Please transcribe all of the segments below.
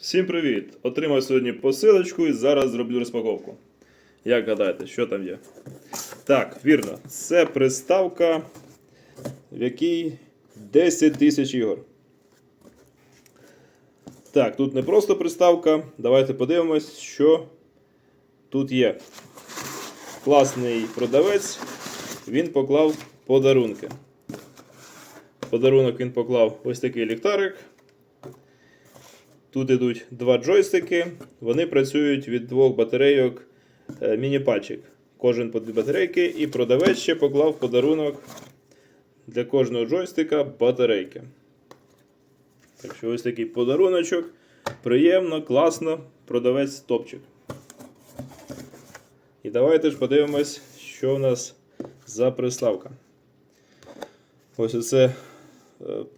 Всім привіт! Отримав сьогодні посилочку і зараз зроблю розпаковку. Як гадаєте, що там є? Так, вірно, це приставка, в якій 10 тисяч ігор. Так, тут не просто приставка. Давайте подивимось, що тут є. Класний продавець, він поклав подарунки. Подарунок він поклав ось такий ліхтарик. Тут йдуть два джойстики. Вони працюють від двох батарейок е, міні-пачок. Кожен по дві батарейки, і продавець ще поклав подарунок для кожного джойстика батарейки. Так що ось такий подаруночок. Приємно, класно, продавець топчик. І давайте ж подивимось, що в нас за приставка. Ось оце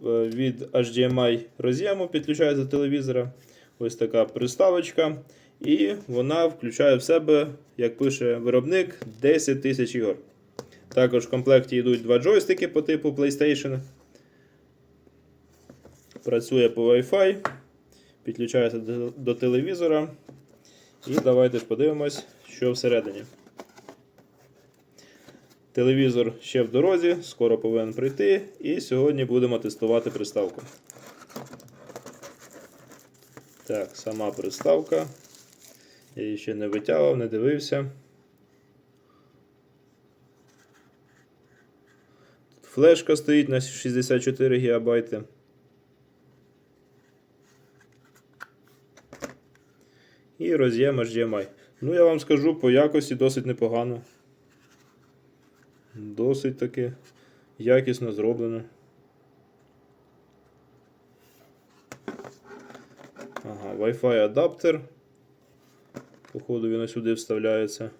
від HDMI роз'єму підключається до телевізора. Ось така приставочка. І вона включає в себе, як пише виробник, 10 тисяч ігор. Також в комплекті йдуть два джойстики по типу PlayStation. Працює по Wi-Fi, підключається до, телевізора. І давайте подивимось, що всередині. Телевізор ще в дорозі, скоро повинен прийти. І сьогодні будемо тестувати приставку. Так, сама приставка. Я її ще не витягував, не дивився. Тут флешка стоїть на 64 ГБ. І роз'єм HDMI. Ну, я вам скажу, по якості досить непогано. Досить таки якісно зроблено. Ага, Wi-Fi адаптер. Походу він сюди вставляється.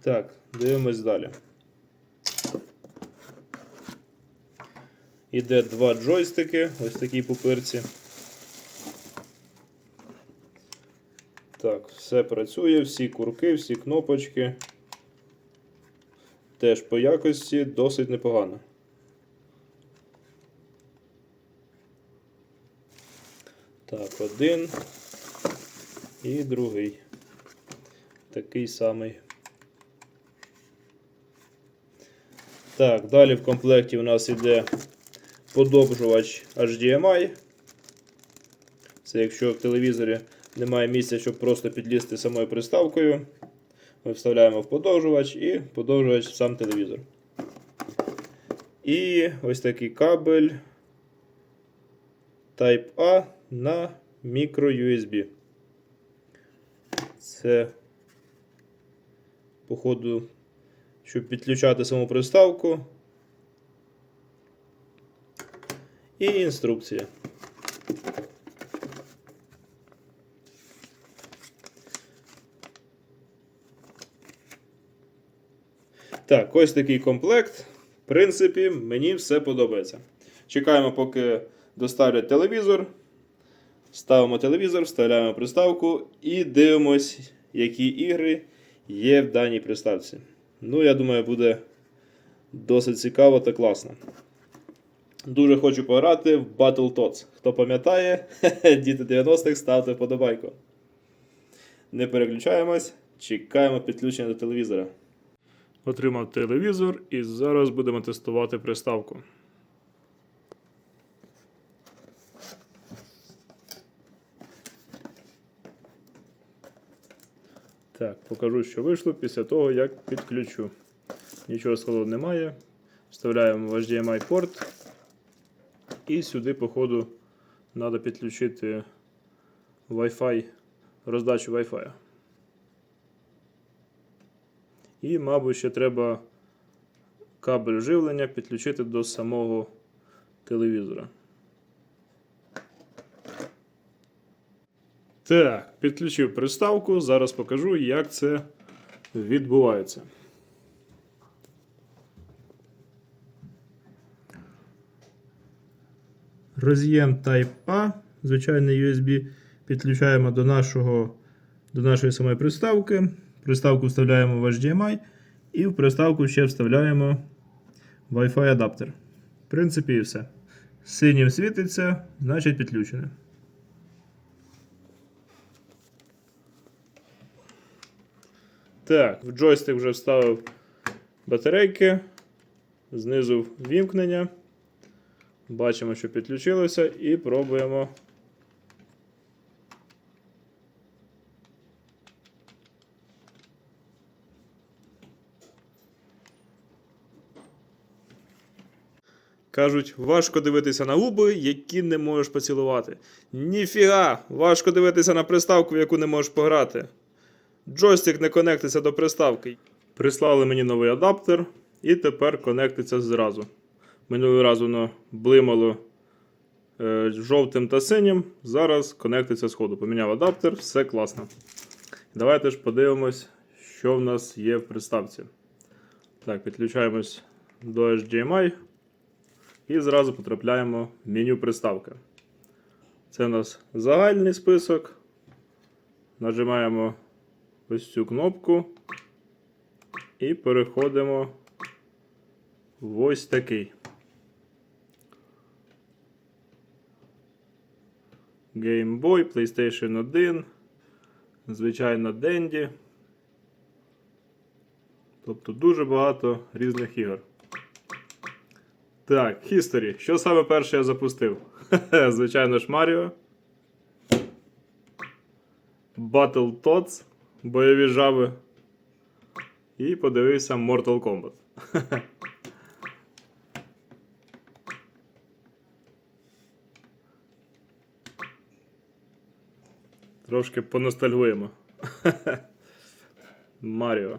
Так, дивимось далі. Іде два джойстики, ось такі пупирці. Так, все працює, всі курки, всі кнопочки. Теж по якості досить непогано. Так, один і другий. Такий самий. Так, далі в комплекті у нас іде подовжувач HDMI. Це якщо в телевізорі немає місця, щоб просто підлізти самою приставкою. Ми вставляємо в подовжувач і подовжувач в сам телевізор. І ось такий кабель Type A на micro-USB. Це, походу, щоб підключати саму приставку. І інструкція. Так, ось такий комплект. В принципі, мені все подобається. Чекаємо, поки доставлять телевізор. Ставимо телевізор, вставляємо приставку і дивимось, які ігри є в даній приставці. Ну, я думаю, буде досить цікаво та класно. Дуже хочу пограти в Battletoads. Хто пам'ятає, діти 90-х, ставте вподобайку. Не переключаємось, чекаємо підключення до телевізора. Отримав телевізор і зараз будемо тестувати приставку. Так, покажу, що вийшло після того, як підключу. Нічого складу немає. Вставляємо в HDMI порт. І сюди, по ходу, треба підключити Wi-Fi, роздачу Wi-Fi. І, мабуть, ще треба кабель живлення підключити до самого телевізора. Так, підключив приставку. Зараз покажу, як це відбувається. Роз'єм Type-A, звичайний USB, підключаємо до, нашого, до нашої самої приставки. Приставку вставляємо в HDMI і в приставку ще вставляємо Wi-Fi адаптер. В принципі, і все. Синім світиться, значить підключене. Так, в джойстик вже вставив батарейки. Знизу вімкнення. Бачимо, що підключилося, і пробуємо. Кажуть, важко дивитися на губи, які не можеш поцілувати. Ніфіга! Важко дивитися на приставку, в яку не можеш пограти. Джойстик не конектиться до приставки. Прислали мені новий адаптер, і тепер конектиться зразу. Минулий раз воно блимало е, жовтим та синім. Зараз конектиться з ходу. Поміняв адаптер, все класно. Давайте ж подивимось, що в нас є в приставці. Так, підключаємось до HDMI. І зразу потрапляємо в меню приставки. Це у нас загальний список. Нажимаємо ось цю кнопку і переходимо в ось такий. Game Boy, PlayStation 1, звичайно, Dendy. Тобто дуже багато різних ігор. Так, History. Що саме перше я запустив? Звичайно ж, Маріо. Battletoads. Бойові жаби. І подивився Mortal Kombat. Трошки поностальгуємо. Маріо.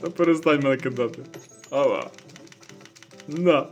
Та перестань мене кидати. Ава. На.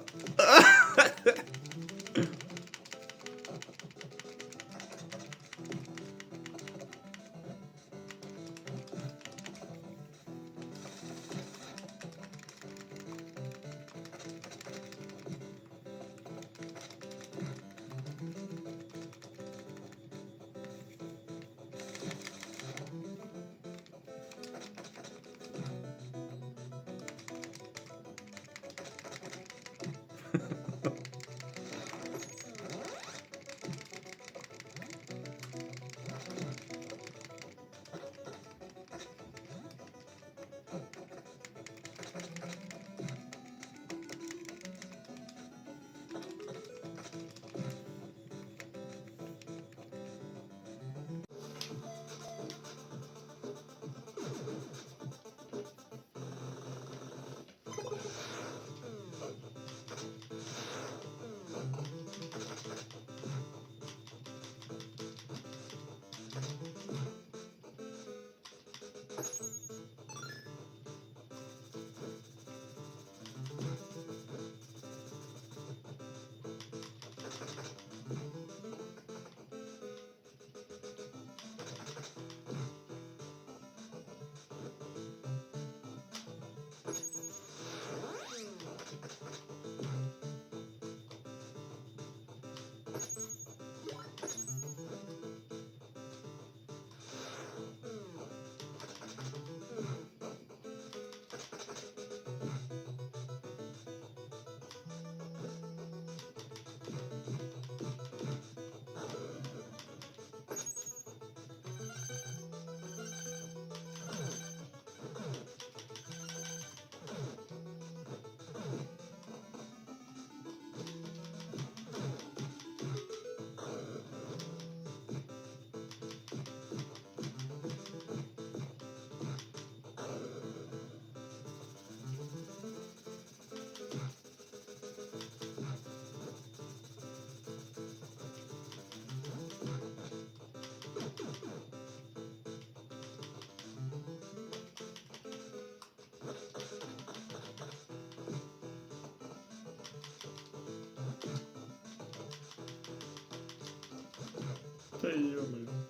退役了没有。